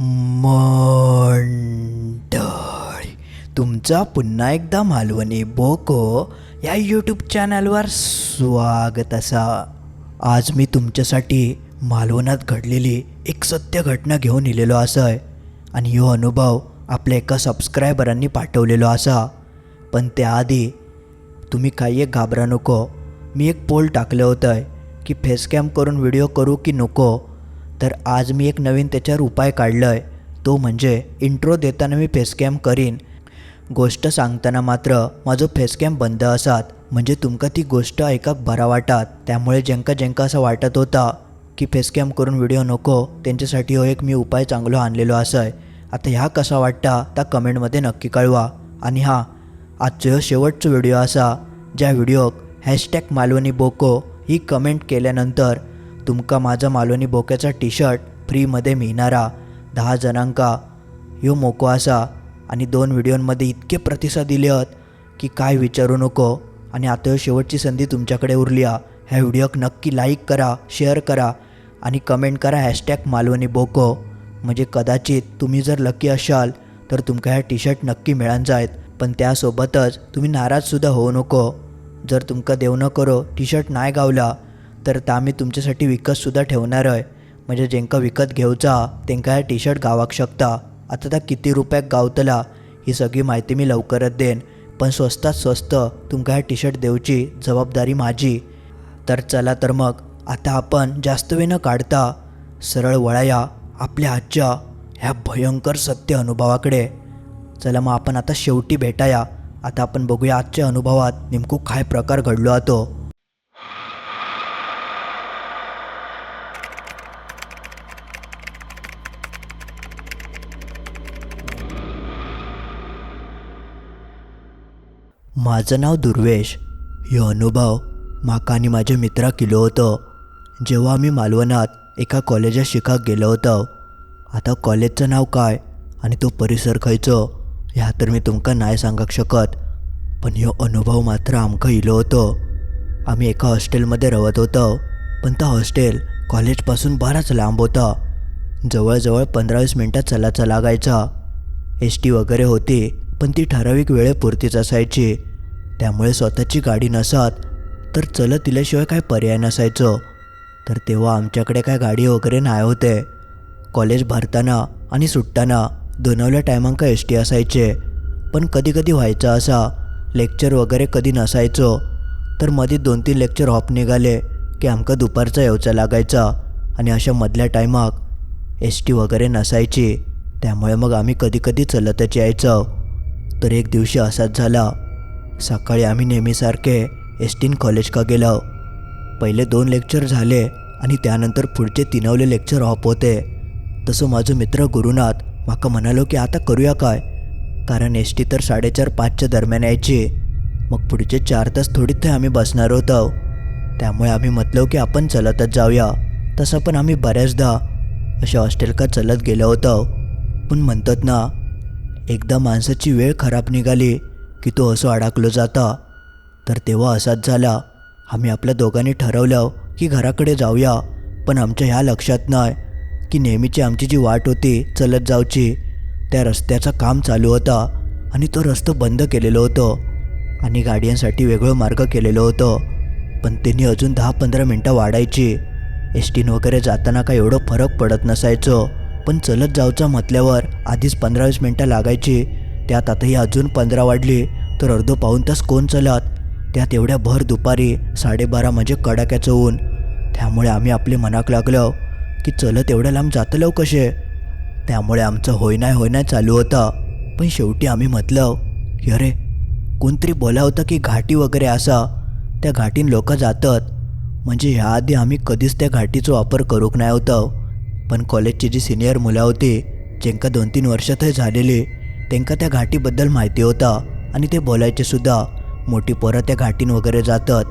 मंडळी तुमचा पुन्हा एकदा मालवणी बोको या यूट्यूब चॅनलवर स्वागत असा. आज मी तुमच्यासाठी मालवणात घडलेली एक सत्य घटना घेऊन इलेलो असय आणि ह्यो अनुभव आपल्या एका सबस्क्रायबरांनी पाठवलेलो असा. पण त्याआधी तुम्ही काही एक घाबरा नको. मी एक पोल टाकलं होतं की फेसकॅम करून व्हिडिओ करू की नको? तर आज मी एक नवीन त्याच्यावर उपाय काढलं आहे तो म्हणजे इंट्रो देताना मी फेसकॅम करीन. गोष्ट सांगताना मात्र माझं फेसकॅम बंद असात. म्हणजे तुमका ती गोष्ट ऐकाक बरा वाटात. त्यामुळे ज्यांका ज्यांका असं वाटत होता की फेसकॅम करून व्हिडिओ नको त्यांच्यासाठी हो एक मी उपाय चांगलो आणलेलो असं आता ह्या कसा वाटता त्या कमेंटमध्ये नक्की कळवा. आणि हां आजचो ह्यो शेवटचो व्हिडिओ असा ज्या व्हिडिओक हॅशटॅग मालवणी बोको ही कमेंट केल्यानंतर तुमका माझा मालवणी बोक्याचा टी शर्ट फ्रीमध्ये मिळणारा. दहा जणांका ह्यो मोको असा आणि दोन व्हिडिओंमध्ये इतके प्रतिसाद दिले आहेत की काय विचारू नको आणि आता शेवटची संधी तुमच्याकडे उरली हा ह्या व्हिडिओक नक्की लाईक करा शेअर करा आणि कमेंट करा हॅशटॅग मालवणी बोको. म्हणजे कदाचित तुम्ही जर लकी असाल तर तुमका ह्या टी शर्ट नक्की मिळान जायत. पण त्यासोबतच तुम्ही नाराजसुद्धा होऊ नको. जर तुमका देव न करो टी शर्ट नाही गावला तर ता आम्ही तुमच्यासाठी विकतसुद्धा ठेवणार आहे. म्हणजे जेंका विकत घेवचा तेंका ह्या टी शर्ट गावाक शकता. आता त्या किती रुपयाक गावतला ही सगळी माहिती मी लवकरच देन पण स्वस्तात स्वस्त तुमका ह्या टी शर्ट देवची जबाबदारी माझी. तर चला तर मग आता आपण जास्त वेळ न काढता सरळ वळाया आपल्या आजच्या ह्या भयंकर सत्य अनुभवाकडे. चला मग आपण आता शेवटी भेटाया. आता आपण बघूया आजच्या अनुभवात नेमकं काय प्रकार घडलो आहे तो. माझं नाव दुर्वेश. ह्यो अनुभव म्हाका आणि माझ्या मित्रा केलो होतो. जेव्हा आम्ही मालवणात एका कॉलेजात शिकाक गेलो होतो. आता कॉलेजचं नाव काय आणि तो परिसर खंयचो ह्या तर मी तुमका नाही सांगू शकत. पण ह्यो अनुभव मात्र आमकां इलो होतो. आम्ही एका हॉस्टेलमध्ये रवत होतो. पण तो हॉस्टेल कॉलेजपासून बराच लांब होता. जवळजवळ पंधरा वीस मिनटात चलाचा लागायचा. एस टी वगैरे होती पण ती ठराविक वेळेपुरतीच असायची. त्यामुळे स्वतःची गाडी नसत तर चलत दिल्याशिवाय काय पर्याय नसायचो. तर तेव्हा आमच्याकडे काय गाडी वगैरे नाही होते. कॉलेज भरताना आणि सुटताना दोनवल्या टायमांक एस टी असायचे. पण कधी कधी व्हायचा असा लेक्चर वगैरे कधी नसायचो. तर मध्ये दोन तीन लेक्चर हॉप निघाले की आमकां दुपारचा येवचा लागायचा आणि अशा मधल्या टायमाक एस टी वगैरे नसायची. त्यामुळे मग आम्ही कधी कधी चलतच यायचं. तर एक दिवशी असाच झाला. सकाळी आम्ही नेहमीसारखे एस टीन कॉलेज का गेलो. पहिले दोन लेक्चर झाले आणि त्यानंतर पुढचे तिनवले लेक्चर ऑफ होते. तसं माझं मित्र गुरुनाथ माका म्हणालो की आता करूया काय? कारण एस टी तर साडेचार पाचच्या दरम्यान यायची. मग पुढचे चार तास थोडी ते आम्ही बसणार होतो. त्यामुळे आम्ही म्हटलो की आपण चलतच जाऊया. तसं पण आम्ही बऱ्याचदा अशा हॉस्टेल का चलत गेलो होतो. पण म्हणतात ना एकदा माणसाची वेळ खराब निघाली की तो असं अडकलो जाता. तर तेव्हा असाच झाला. आम्ही आपल्या दोघांनी ठरवलं की घराकडे जाऊया पण आमच्या ह्या लक्षात नाही की नेहमीची आमची जी वाट होती चलत जाऊची त्या रस्त्याचं काम चालू होता आणि तो रस्तं बंद केलेलं होतं आणि गाड्यांसाठी वेगळं मार्ग केलेलं होतं. पण त्यांनी अजून दहा पंधरा मिनटं वाढायची. एस टीन वगैरे जाताना काय एवढं फरक पडत नसायचं. पण चलत जाऊचा म्हटल्यावर आधीच पंधरा वीस मिनटं लागायची. त्यात आता ही अजून पंधरा वाढले तर अर्ध पाऊण तास कोण चलत? त्यात एवढ्या भर दुपारी साडेबारा म्हणजे कडाक्याचं ऊन. त्यामुळे आम्ही आपले मनाक लागलं की चलत एवढ्या लांब जातलं कसे? त्यामुळे आमचं होय नाही चालू होता. पण शेवटी आम्ही म्हटलं की अरे कोणतरी बोला होतं की घाटी वगैरे असा. त्या घाटीन लोक जातात. म्हणजे ह्याआधी आम्ही कधीच त्या घाटीचा वापर करूक नाही होतं. पण कॉलेजची जी सिनियर मुलं होती ज्यांका दोन तीन वर्षातही झालेली त्यांका त्या घाटीबद्दल माहिती होता आणि ते बोलायचे सुद्धा. मोठी पोरं त्या घाटीन वगैरे जातात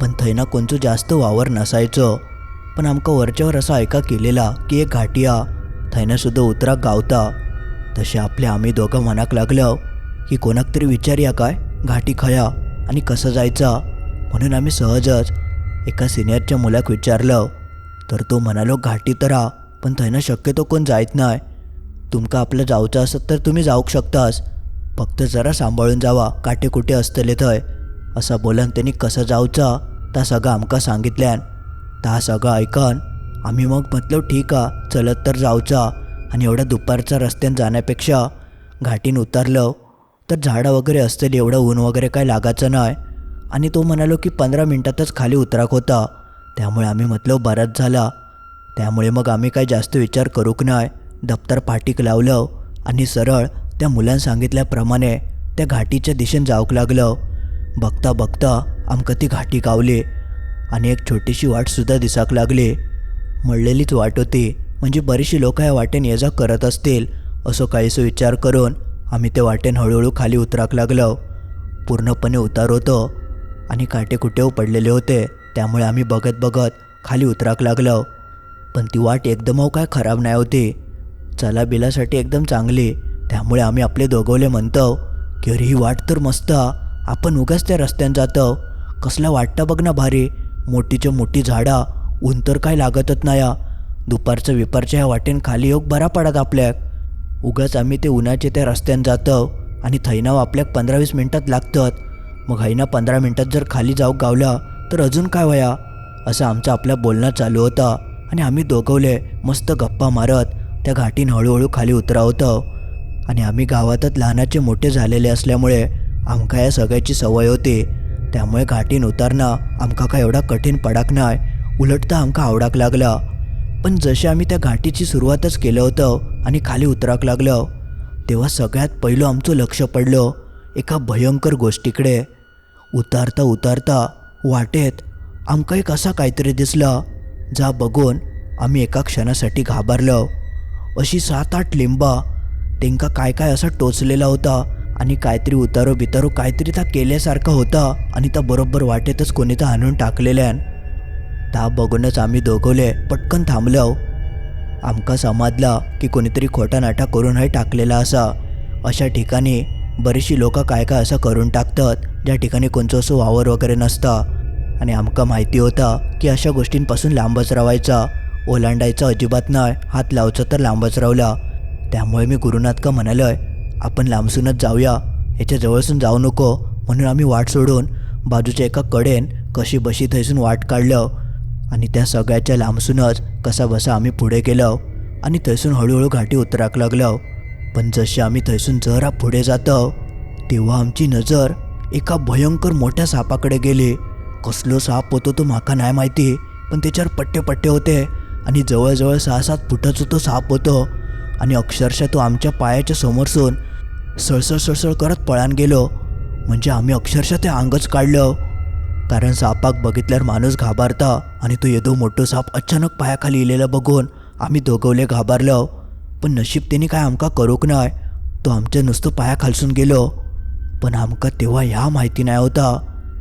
पण थैना कोणचं जास्त वावर नसायचं. पण आमका वरच्यावर असा ऐका केलेला की एक घाटी थैनासुद्धा थंयनं उतरा गावता. तसे आपले आम्ही दोघं मनाक लागलो की कोणाक तरी विचारूया काय घाटी खया आणि कसं जायचा. म्हणून आम्ही सहजच एका सिनियरच्या मुलाक विचारलं तर तो म्हणालो घाटी तर पण थैना शक्यतो कोण जायत नाही तुमका आपलं जावचं असत तर तुम्ही जाऊक शकतास. फक्त जरा सांभाळून जावा काटे कुठे असतले थंय. असं बोलन त्यांनी कसं जावचा ता सगळं आमका सांगितल्यान. ता सगळं ऐकन आम्ही मग म्हटलं ठीक आ चलत तर जावचा आणि एवढ्या दुपारच्या रस्त्यानं जाण्यापेक्षा घाटीन उतरलं. तर झाडं वगैरे असतील एवढं ऊन वगैरे काय लागायचं नाही आणि तो म्हणालो की पंधरा मिनटातच खाली उतराक होता. त्यामुळे आम्ही म्हटलं बराच झाला. त्यामुळे मग आम्ही काय जास्त विचार करूक नाही दप्तर पाठीक लावलं आणि सरळ त्या मुलांनी सांगितल्याप्रमाणे त्या घाटीच्या दिशेन जाऊक लागलं. बघता बघता आमकां ती घाटी गावली आणि एक छोटीशी वाटसुद्धा दिसाक लागली. मळलेलीच वाट होती म्हणजे बरीचशी लोक या वाटेन ये जा करत असतील असं काहीसो विचार करून आम्ही त्या वाटेन हळूहळू खाली उतराक लागलो. पूर्णपणे उतार होतो आणि काटे पडलेले होते त्यामुळे आम्ही बघत बघत खाली उतराक लागलो. पण ती वाट एकदम काय खराब नाही होती. चलाबिलासाठी एकदम चांगली. त्यामुळे आम्ही आपले दोघवले म्हणतो की अरे ही वाट तर मस्त. आपण उगाच त्या रस्त्यानं जातो. कसला वाटतं बघ ना भारी. मोठीच्या मोठी झाडा. ऊन तर काय लागतच नाही दुपारचं विपारच्या ह्या वाटेन खाली योग बरा पडत आपल्याक. उगाच आम्ही ते उन्हाचे त्या रस्त्यानं जातो आणि थैनाव आपल्याक पंधरा वीस मिनटात लागतात. मग हैना पंधरा मिनटात जर खाली जाऊ गावला तर अजून काय वया असं आमचं आपल्या बोलणं चालू होता आणि आम्ही दोघवले मस्त गप्पा मारत त्या घाटीन हळूहळू खाली उतरावतं आणि आम्ही गावातच लहानाचे मोठे झालेले असल्यामुळे आमका या सगळ्याची सवय होती. त्यामुळे घाटीन उतरणं आमका काय एवढा कठीण पडाक नाही उलट तर आमका आवडाक लागला. पण जसे आम्ही त्या घाटीची सुरुवातच केलं होतं आणि खाली उतराक लागलो तेव्हा सगळ्यात पहिलं आमचं लक्ष पडलं एका भयंकर गोष्टीकडे. उतारता उतारता वाटेत आमका एक असा काहीतरी दिसला जा बघून आम्ही एका क्षणासाठी घाबरलो. अशी सात आठ लिंबा. तेंका काय काय असा टोचलेला होता आणि काहीतरी उतारो बितारो काहीतरी त्या केल्यासारखा होता आणि त्या बरोबर वाटेतच कोणी तर आणून टाकलेल्यान ता बघूनच आम्ही दोघवले पटकन थांबलो. आमका समजला की कोणीतरी खोटा नाटा करून हे टाकलेला असा. अशा ठिकाणी बरीचशी लोक काय काय असं करून टाकतात ज्या ठिकाणी कोणचं असं वावर वगैरे नसतं. आणि आमका माहिती होता की अशा गोष्टींपासून लांबच राहायचा. ओलांडायचं अजिबात नाही हात लावचा तर लांबच रावला त्यामुळे मी गुरुनाथका म्हणालोय आपण लांबसूनच जाऊया. याच्या जवळसून जाऊ नको. म्हणून आम्ही वाट सोडून बाजूच्या एका कडेन कशी बशी थैसून वाट काढलं. आणि त्या सगळ्याच्या लांबसूनच कसा बसा आम्ही पुढे गेलो. आणि थैसून हळूहळू घाटी उतराक लागलो. पण जसे आम्ही थैसून जरा पुढे जातो तेव्हा आमची नजर एका भयंकर मोठ्या सापाकडे गेली. कसलो साप होतो तो माका नाही माहिती पण त्याच्यावर पट्टे पट्टे होते. आणि जवळजवळ सहा सात फुटाचा तो साप होतो. आणि अक्षरशः तो आमच्या पायाच्या समोरसून सळसळ सळसळ करत पळान गेलो. म्हणजे आम्ही अक्षरशः ते अंगच काढलं. कारण सापाक बघितल्यावर माणूस घाबरता आणि तो येदो मोठो साप अचानक पायाखाली इलेला बघून आम्ही दोघवले घाबरलो. पण नशीब त्याने काय आमका करूक नाही तो आमच्या नुसतं पायाखालसून गेलो. पण आमका तेव्हा ह्या माहिती नाही होता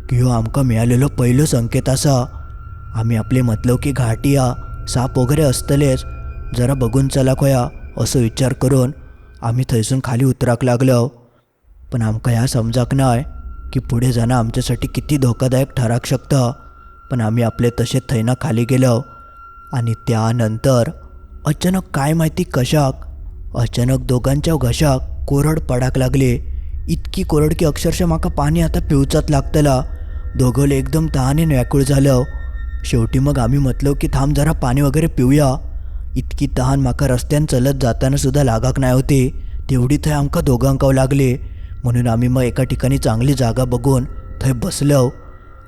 की ह्यो आमका मिळालेलो पहिलो संकेत असा. आम्ही आपले म्हटलो की घाटिया साप वगैरे असतलेच. जरा बघून चला खोया असं विचार करून आम्ही थंयसून खाली उतराक लागलो. पण आमका ह्या समजाक नाही की पुढे जाणं आमच्यासाठी किती धोकादायक ठराक शकतं. पण आम्ही आपले तसे थैना खाली गेलो. आणि त्यानंतर अचानक काय माहिती कशाक? अचानक दोघांच्या घशाक कोरड पडाक लागले. इतकी कोरड की अक्षरशः माका पाणी आता पिवचाच लागतला. दोघंले एकदम तहाने व्याकुळ झालं. शेवटी मग आम्ही म्हटलो की थांब जरा पाणी वगैरे पिऊया. इतकी तहान माका रस्त्यान चलत जाताना सुद्धा लागाक नाही होती. तेवढी थंय आमका दोघांकाव लागले. म्हणून आम्ही मग एका ठिकाणी चांगली जागा बघून थंय बसलो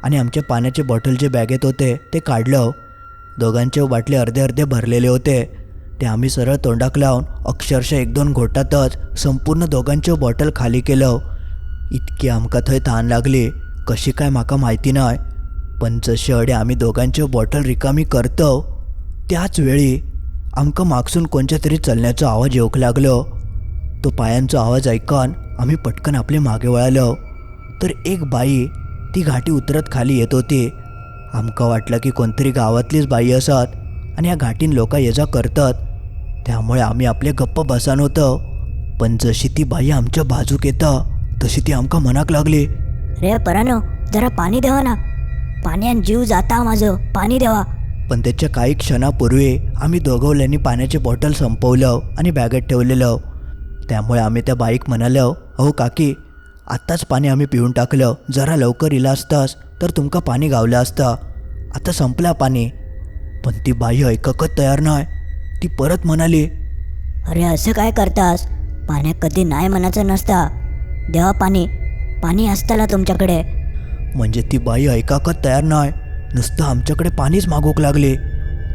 आणि आमचे पाण्याचे बॉटल जे बॅगेत होते ते काढलं. दोघांचे बाटले अर्धे अर्धे भरलेले होते. ते आम्ही सरळ तोंडाक लावून अक्षरशः एक दोन घोटातच संपूर्ण दोघांचे बॉटल खाली केलं. इतकी आमका थंय तहान लागली. कशी काय माका माहिती नाही. पण जसे अडे आम्ही दोघांची बॉटल रिकामी करतो. त्याच वेळी आमकां मागसून कोणत्या तरी चलण्याचा आवाज येऊक लागलो. तो पायांचा आवाज ऐकून आम्ही पटकन आपले मागे वळालो. तर एक बाई ती घाटी उतरत खाली येत होती. आमकां वाटलं की कोणतरी गावातलीच बाई असत आणि या घाटीन लोक ये जा करतात. त्यामुळे आम्ही आपले गप्प बसान होतो. पण जशी ती बाई आमच्या बाजूक येतं तशी ती आमका मनाक लागली. रे परानो जरा पाणी देवा ना. पाण्यान जीव जाता माझं. पाणी देवा पण त्याच्या काही क्षणापूर्वी आम्ही दोघवल्यांनी पाण्याची बॉटल संपवलं आणि बॅगेत ठेवलेलं. त्यामुळे आम्ही त्या बाईक म्हणालो अहो काकी आत्ताच पाणी आम्ही पिऊन टाकलं. जरा लवकर इला असतास तर तुमका पाणी गावलं असतं. आता संपलं पाणी. पण ती बाई ऐककच तयार नाही. ती परत म्हणाली अरे असं काय करतास? पाण्यात कधी नाही म्हणायचं नसता. देवा पाणी. पाणी असताना तुमच्याकडे. म्हणजे ती बाई ऐकाकत तयार नाही. नुसतं आमच्याकडे पाणीच मागूक लागले.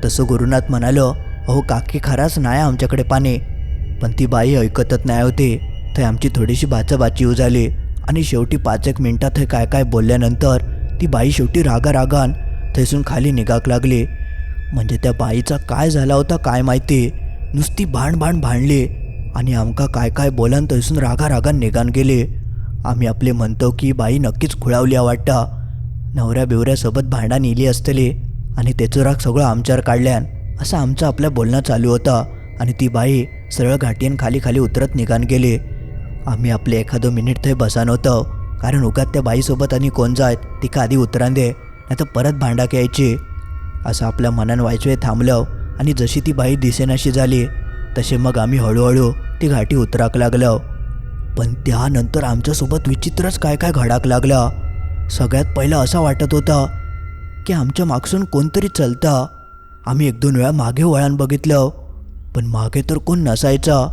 तसं गुरुनाथ म्हणालो अहो काकी खराच नाही आमच्याकडे पाणी. पण ती बाई ऐकतच नाही होती. तर आमची थोडीशी बाचाबाची झाली. आणि शेवटी पाच एक मिनटात हे काय काय बोलल्यानंतर ती बाई शेवटी रागा रागान थैसून खाली निघाक लागली. म्हणजे त्या बाईचा काय झाला होता काय माहिती? नुसती भांड भांड भांडली. आणि आमका काय काय बोलान थैसून रागा रागान निघान गेले. आम्ही आपले म्हणतो की बाई नक्कीच खुळावली वाटता नवऱ्या बिवऱ्यासोबत भांडा नेली असतली आणि त्याचं राग सगळं आमच्यावर काढल्यान असं आमचं आपल्या बोलणं चालू होतं आणि ती बाई सरळ घाटीन खाली खाली उतरत निघान गेली. आम्ही आपले एखादं मिनिट थंय बसान होतं कारण उगात त्या बाईसोबत आणि कोण जायत तिका आधी उतरान दे नाही तर परत भांडा यायची असं आपल्या मनान व्हायचे थांबलं आणि जशी ती बाई दिसेनाशी झाली तसे मग आम्ही हळूहळू ती घाटी उतराक लागलो. पण त्यानंतर आमच्यासोबत विचित्रच काय काय घडाक लागला सगळ्यात पहिलं असं वाटत होतं की आमच्या मागसून कोणतरी चलता. आम्ही एक दोन वेळा मागे वळण बघितलं पण मागे तर कोण नसायचा.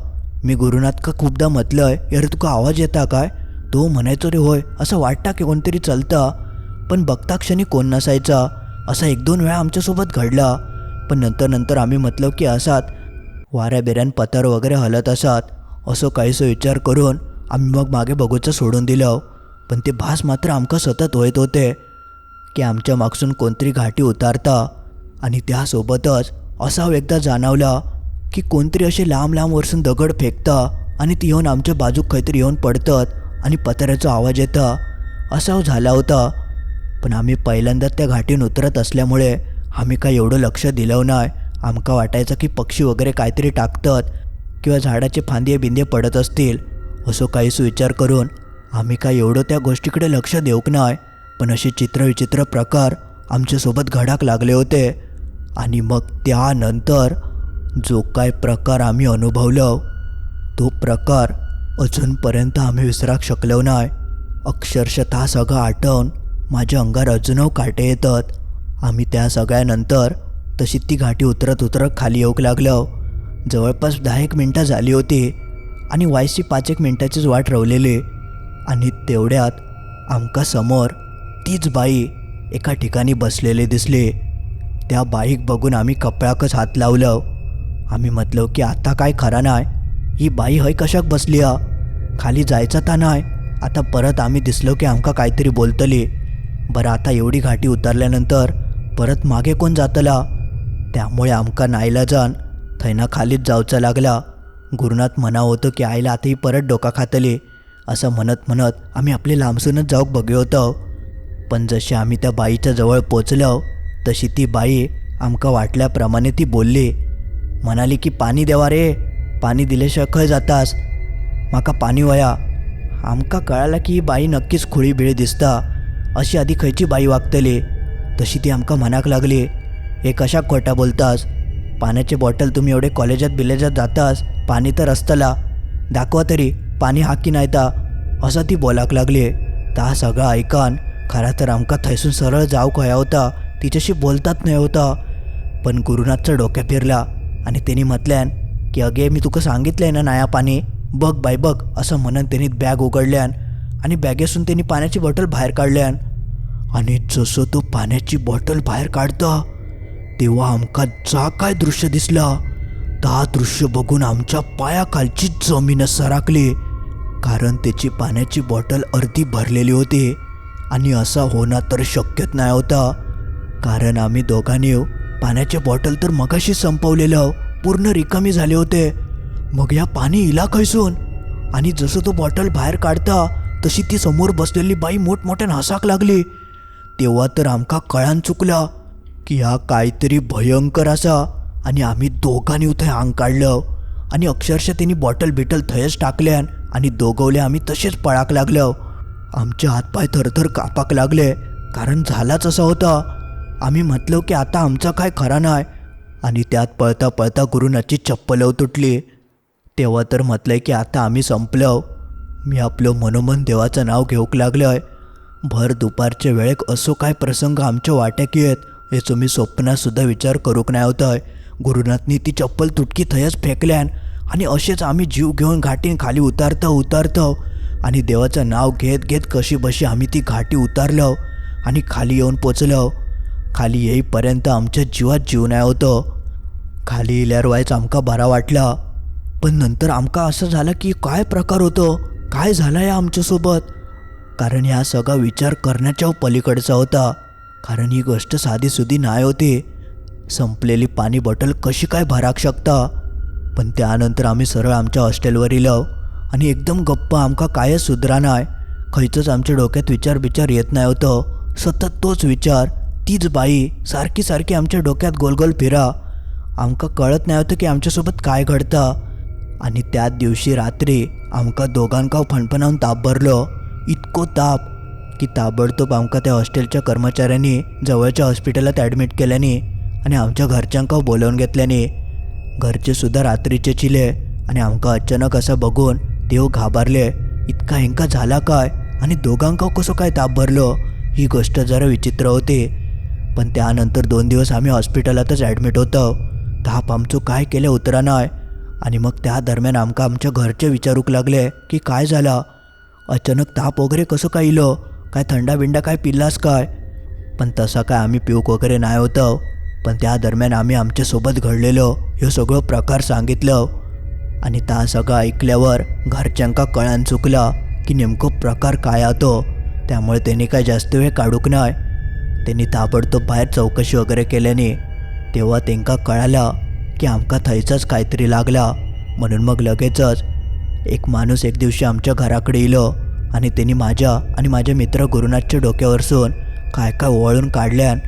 मी गुरुनाथ का खूपदा म्हटलंय यार तुका आवाज येता काय? तो म्हणायचो रे होय असं वाटता की कोणतरी चलता. पण बघता क्षणी कोण नसायचा असा एक दोन वेळा आमच्यासोबत घडला. पण नंतर नंतर आम्ही म्हटलं की असात वाऱ्या बिऱ्यान पतार वगैरे हलत असात. असं काहीसं विचार करून आम्ही मग मागे बघूचं सोडून दिलं हो. पण ते भास मात्र आमका सतत होत होते की आमच्या मागसून कोणतरी घाटी उतारता आणि त्यासोबतच असा एकदा जाणवला की कोणतरी असे लांब लांब वरसून दगड फेकता आणि ती येऊन आमच्या बाजूक काहीतरी येऊन पडतात आणि पत्र्याचा आवाज येता. असा झाला होता पण आम्ही पहिल्यांदा त्या घाटीन उतरत असल्यामुळे आम्ही काय एवढं लक्ष दिलं नाही आमका वाटायचं की पक्षी वगैरे काहीतरी टाकतात किंवा झाडाचे फांदे बिंदे पडत असतील. असं काहीच विचार करून आम्ही काय एवढं त्या गोष्टीकडे लक्ष देऊक नाही पण असे चित्रविचित्र प्रकार आमच्यासोबत घडाक लागले होते. आणि मग त्यानंतर जो काय प्रकार आम्ही अनुभवलो तो प्रकार अजूनपर्यंत आम्ही विसराक शकलो नाही अक्षरशः सगळं आठवून माझ्या अंगार अजूनव काटे येतात. आम्ही त्या सगळ्यानंतर तशी ती घाटी उतरत उतरत खाली येऊक लागलो. जवळपास दहा एक मिनटं झाली होती आणि वायसी पाच एक मिनटाचीच वाट रवलेली. आणि तेवढ्यात आमका समोर तीच बाई एका ठिकाणी बसलेली दिसली. त्या बाईक बघून आम्ही कपळाकच हात लावलं. आम्ही म्हटलं की आता काय खरा नाही ही बाई हय कशाक बसली हा खाली जायचा ता नाही आता परत आम्ही दिसलो की आमका काहीतरी बोलतली. बरं आता एवढी घाटी उतरल्यानंतर परत मागे कोण जातला? त्यामुळे आमका नाईला जाण थैना खालीच जावचा लागला. गुरुनाथ म्हणा होतं की आईला आताही परत डोका खातले. असं म्हणत म्हणत आम्ही आपले लांबसूनच जाऊक बघे होतो. पण जशी आम्ही त्या बाईच्या जवळ पोचलो तशी ती बाई आमका वाटल्याप्रमाणे ती बोलली म्हणाली की पाणी देवा रे पाणी दिल्याशिवाय खंय जातास? माका पाणी वया आमका कळाला की ही बाई नक्कीच खुळी बिळी दिसता. अशी आधी खंयची बाई वागतली? तशी ती आमका म्हणाक लागली हे कशाक खोटा बोलतास? पाण्याची बॉटल तुम्ही एवढे कॉलेजात बिलेजात जातास पाणी तर असतला. दाखवा तरी पाणी हा की नाही ता असं ती बोलाक लागली ता सगळं ऐकान खरा तर आमका थैसून सरळ जाऊ खया होता. तिच्याशी बोलतात नाही होता. पण गुरुनाथचा डोक्या फिरला आणि त्यांनी म्हटल्यान की अगे मी तुका सांगितलंय ना नाया पाणी? बघ बाय बघ असं म्हणून त्यांनी बॅग उघडल्यान आणि बॅगेसून त्यांनी पाण्याची बॉटल बाहेर काढल्यान. आणि जसं तो पाण्याची बॉटल बाहेर काढतो तेव्हा आमका जा काय दृश्य दिसला? ता दृश्य बघून आमच्या पायाखालची जमीन सरकले कारण त्याची पाण्याची बॉटल अर्धी भरलेली होती आणि असा होणं तर शक्यच नाही होता. कारण आम्ही दोघांनी पाण्याचे बॉटल तर मगाशी संपवलेलं पूर्ण रिकामी झाले होते. मग या पाणी इला खैसून? आणि जसं तो बॉटल बाहेर काढता तशी ती समोर बसलेली बाई मोठमोठ्यानं हसाक लागली. तेव्हा तर आमका कळान चुकला. की हा काहीतरी भयंकर असा. आणि आम्ही दोघांनी उथे अंग काढलं. आणि अक्षरशः त्यांनी बॉटल बिटल थयच टाकल्यान आणि दोघवले आम्ही तसेच पळाक लागलो. आमचे हातपाय थरथर कापाक लागले. कारण झालाच असा होता. आम्ही म्हटलो की आता आमचं काय खरा नाही आणि त्यात पळता पळता गुरुनाची चप्पल तुटली तेव्हा तर म्हटलंय की आता आम्ही संपलो. मी आपलं मनोमन देवाचं नाव घेऊक लागलोय. भर दुपारच्या वेळेक असो काय प्रसंग आमच्या वाट्याक येत. याचो मी स्वप्नात विचार करूक नाही होतोय गुरुनाथनी ती चप्पल तुटकी थंयच फेकल्यान आणि असेच आम्ही जीव घेऊन घाटीन खाली उतारतो उतारतो हो. आणि देवाचं नाव घेत घेत कशी बशी आम्ही ती घाटी उतारलो हो आणि खाली येऊन पोचलो हो. खाली येईपर्यंत आमच्या जीवात जीव नाही होतो खाली येल्यावर वायच आमका बरा वाटला. पण नंतर आमका असं झालं की काय प्रकार होतो? काय झालं या आमच्यासोबत? कारण ह्या सगळा विचार करण्याच्या पलीकडचा होता. कारण ही गोष्ट साधीसुधी नाही होती. संपलेली पाणी बॉटल कशी काय भराक शकता? पण त्यानंतर आम्ही सरळ आमच्या हॉस्टेलवर इलो आणि एकदम गप्प आमका कायच सुधरा नाही खंयचंच आमच्या डोक्यात विचार बिचार येत नाही होतो. सतत तोच विचार तीच बाई सारखी सारखी आमच्या डोक्यात गोलगोल फिरा. आमका कळत नाही होतं की आमच्यासोबत काय घडतं. आणि त्याच दिवशी रात्री आमका दोघांका फणफणावून ताप भरलो. इतको ताप की ताबडतोब आमका त्या हॉस्टेलच्या कर्मचाऱ्यांनी जवळच्या हॉस्पिटलात ॲडमिट केल्याने आणि आमच्या घरच्यांका बोलावून घेतल्याने. घरचे सुद्धा रात्रीचे चिले आणि आमका अचानक असं बघून देव घाबरले इतका हेंका झाला काय आणि दोघांका कसं काय ताप भरलो? ही गोष्ट जरा विचित्र होती. पण त्यानंतर दोन दिवस आम्ही हॉस्पिटलातच ॲडमिट होतो. ताप आमचं काय केलं उतरा नाही आणि मग त्या दरम्यान आमका आमच्या घरचे विचारूक लागले की काय झालं? अचानक ताप वगैरे कसं काय इलो? काय थंडा बिंडा काय पिल्लास काय? पण तसा काय आम्ही पिऊक वगैरे नाही होतं पण त्या दरम्यान आम्ही आमच्यासोबत घडलेलो ह्यो सगळं प्रकार सांगितलं. आणि त्या सगळं ऐकल्यावर घरच्यांका कळान चुकला की नेमकं प्रकार काय आतो. त्यामुळे त्यांनी काय जास्त वेळ काढूक नाही. त्यांनी ताबडतोब बाहेर चौकशी वगैरे केल्याने तेव्हा त्यांका कळाला की आमका थंयचाच काहीतरी लागला. म्हणून मग लगेचच एक माणूस एक दिवशी आमच्या घराकडे येलो आणि त्यांनी माझ्या आणि माझ्या मित्र गुरुनाथच्या डोक्यावरसून काय काय ओवाळून काढल्यान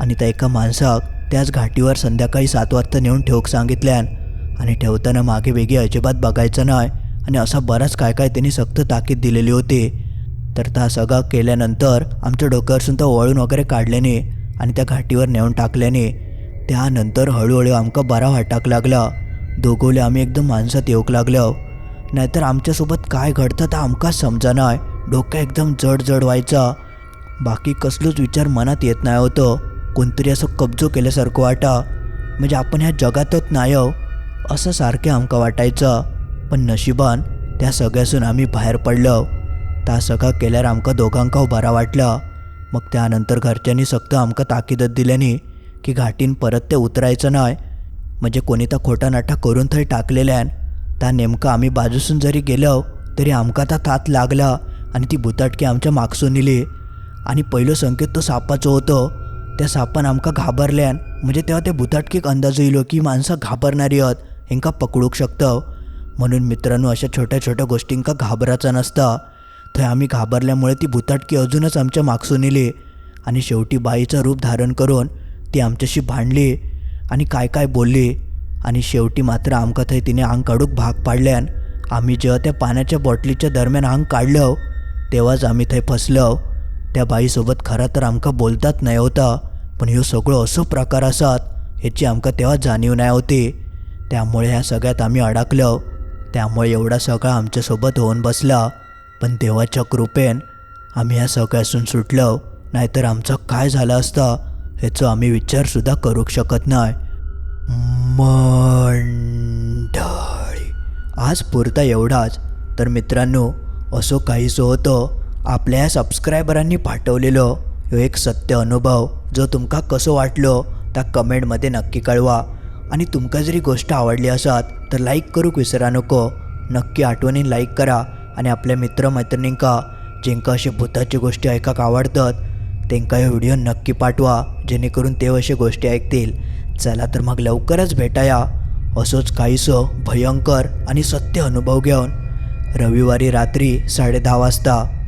आणि त्या एका माणसाक त्याच घाटीवर संध्याकाळी सात वाजता नेऊन ठेवूक सांगितल्यान आणि ठेवताना मागे वेगळी अजिबात बघायचं नाही आणि असा बराच काय काय त्यांनी सक्त ताकीद दिलेली होती. तर त्या सगळा केल्यानंतर आमच्या डोक्यावरसून तो ओवाळून वगैरे काढल्याने आणि त्या घाटीवर नेऊन टाकल्याने त्यानंतर हळूहळू आमका बरा वाटाक लागला. दोघोले आम्ही एकदम माणसात येऊक लागलो. नाहीतर आमच्यासोबत काय घडतं तर आमकाच समजा नाही डोकं एकदम जड जड व्हायचा. बाकी कसलोच विचार मनात येत नाही होतं. कोणतरी असं कब्जो केल्यासारखं वाटा. म्हणजे आपण ह्या जगातच नाही आहो. असं सारखे आमका वाटायचं. पण नशिबान त्या सगळ्यासून आम्ही बाहेर पडलो. त्या सगळा केल्यार आमका दोघांका हो बरा वाटला. मग त्यानंतर घरच्यांनी सक्त आमका ताकीदत दिल्याने की घाटीन परत ते उतरायचं नाही. म्हणजे कोणी तर खोटा नाटा करून थंय टाकलेल्यान. त्या नेमकं आम्ही बाजूसून जरी गेलो तरी आमका ता तात लागला आणि ती भुताटकी आमच्या मागसून नेली. आणि पहिलं संकेत तो सापाचं होतं. त्या सापान आमका घाबरल्यान म्हणजे तेव्हा त्या भुताटकीक अंदाज येयलो की माणसं घाबरणारी आहोत हेंका पकडूक शकतं. म्हणून मित्रांनो अशा छोट्या छोट्या गोष्टींका घाबरायचा नसता. थंय आम्ही घाबरल्यामुळे ती भुताटकी अजूनच आमच्या मागसून येली आणि शेवटी बाईचं रूप धारण करून ती आमच्याशी भांडली आणि काय काय बोलली. आणि शेवटी मात्र आमका थंय तिने आंग काढूक भाग पाडल्यान आम्ही जेव्हा त्या पाण्याच्या बॉटलीच्या दरम्यान आंग काढलं हो, तेव्हाच आम्ही थंय फसलो हो. त्या बाईसोबत खरा तर आमका बोलतात नाही होता पण ह्यो सगळो असो प्रकार आसात ह्याची आमका तेव्हा जाणीव नाही होती. त्यामुळे ह्या सगळ्यात आम्ही अडकलो हो. त्यामुळे एवढा सगळा आमच्यासोबत होऊन बसला पण देवाच्या कृपेन आम्ही ह्या सगळ्यासून सुटलो नाहीतर आमचं काय झालं असतं ह्याचं आम्ही विचारसुद्धा करू शकत नाही. मंडळी. आज पुरता एवढाच. तर मित्रांनो असो काहीसं होतं आपल्या सबस्क्रायबरांनी पाठवलेलो ह्यो एक सत्य अनुभव जो तुमका कसो वाटलो त्या कमेंटमध्ये नक्की कळवा. आणि तुमका जरी गोष्ट आवडली असत तर लाईक करूक विसरा नको. नक्की आठवणीन लाईक करा. आणि आपल्या मित्रमैत्रिणींका जेंका असे भूताची गोष्टी ऐकाक आवडतात त्यांका हे व्हिडिओ नक्की पाठवा जेणेकरून ते असे गोष्टी ऐकतील. चला तर मग लवकरच भेटाया. असोच काहीसं भयंकर आणि सत्य अनुभव घेऊन रविवारी रात्री साडे वाजता